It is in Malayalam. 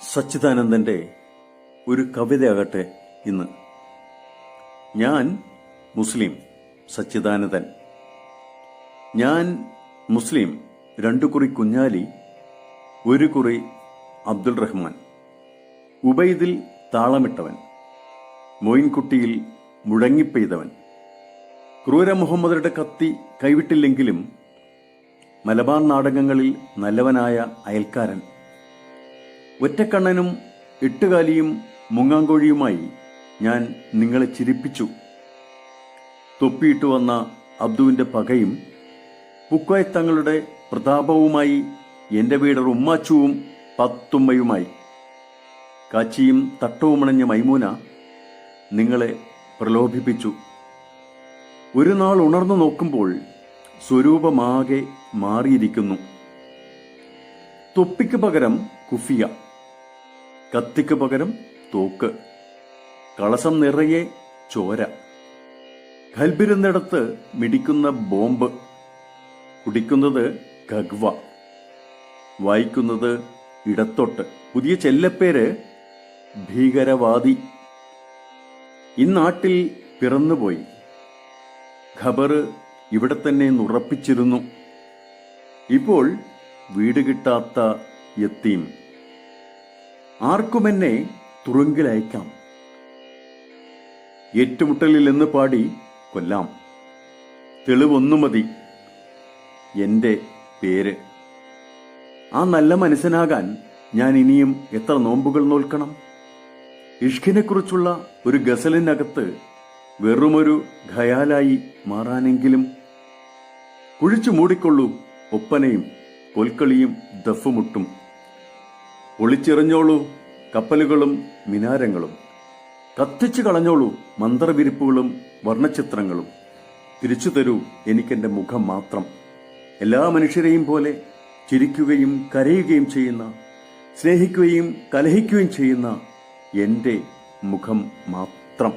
സച്ചിദാനന്ദന്റെ ഒരു കവിതയാകട്ടെ ഇന്ന്. ഞാൻ മുസ്ലിം സച്ചിദാനന്ദൻ. ഞാൻ മുസ്ലിം രണ്ടു കുറി കുഞ്ഞാലി ഒരു കുറി അബ്ദുൾ റഹ്മാൻ. ഉബൈദിൽ താളമിട്ടവൻ മൊയിൻകുട്ടിയിൽ മുഴങ്ങിപ്പെയ്തവൻ. ക്രൂര മുഹമ്മദരുടെ കത്തി കൈവിട്ടില്ലെങ്കിലും മലബാർ നാടകങ്ങളിൽ നല്ലവനായ അയൽക്കാരൻ ഒറ്റക്കണ്ണനും എട്ടുകാലിയും മുങ്ങാങ്കോഴിയുമായി ഞാൻ നിങ്ങളെ ചിരിപ്പിച്ചു. തൊപ്പിയിട്ട് വന്ന അബ്ദുവിന്റെ പകയും പുക്കോയത്തങ്ങളുടെ പ്രതാപവുമായി എന്റെ വീടർ ഉമ്മാച്ചുവും പത്തുമ്മയുമായി. കാച്ചിയും തട്ടവുമണഞ്ഞ മൈമൂന നിങ്ങളെ പ്രലോഭിപ്പിച്ചു. ഒരു നാൾ ഉണർന്നു നോക്കുമ്പോൾ സ്വരൂപമാകെ മാറിയിരിക്കുന്നു. തൊപ്പിക്ക് പകരം കുഫിയ. കത്തിക്ക് പകരം തോക്ക്. കളസം നിറയെ ചോര. കൽബിരുന്നിടത്ത് മിടിക്കുന്ന ബോംബ്. കുടിക്കുന്നത് ഖഗ്വ. വായിക്കുന്നത് ഇടത്തൊട്ട്. പുതിയ ചെല്ലപ്പേര് ഭീകരവാദി. ഇന്നാട്ടിൽ പിറന്നുപോയി. ഖബർ ഇവിടെ തന്നെ നുറപ്പിച്ചിരുന്നു. ഇപ്പോൾ വീട് കിട്ടാത്ത യത്തീം. ആർക്കുമെന്നെ തുറുങ്കിലയക്കാം. ഏറ്റുമുട്ടലിൽ എന്ന് പാടി കൊല്ലാം. തെളിവൊന്നു മതി എന്റെ പേര്. ആ നല്ല മനസ്സനാകാൻ ഞാൻ ഇനിയും എത്ര നോമ്പുകൾ നോൽക്കണം? ഇഷ്കിനെക്കുറിച്ചുള്ള ഒരു ഗസലിനകത്ത് വെറുമൊരു ഖയാലായി മാറാനെങ്കിലും കുഴിച്ചു മൂടിക്കൊള്ളൂ ഒപ്പനയും കൊൽക്കളിയും ദഫുമുട്ടും. ഒളിച്ചെറിഞ്ഞോളൂ കപ്പലുകളും മിനാരങ്ങളും. കത്തിച്ചു കളഞ്ഞോളൂ മന്ത്രവിരിപ്പുകളും വർണചിത്രങ്ങളും. തിരിച്ചു തരൂ എനിക്കെന്റെ മുഖം മാത്രം. എല്ലാ മനുഷ്യരെയും പോലെ ചിരിക്കുകയും കരയുകയും ചെയ്യുന്ന സ്നേഹിക്കുകയും കലഹിക്കുകയും ചെയ്യുന്ന എന്റെ മുഖം മാത്രം.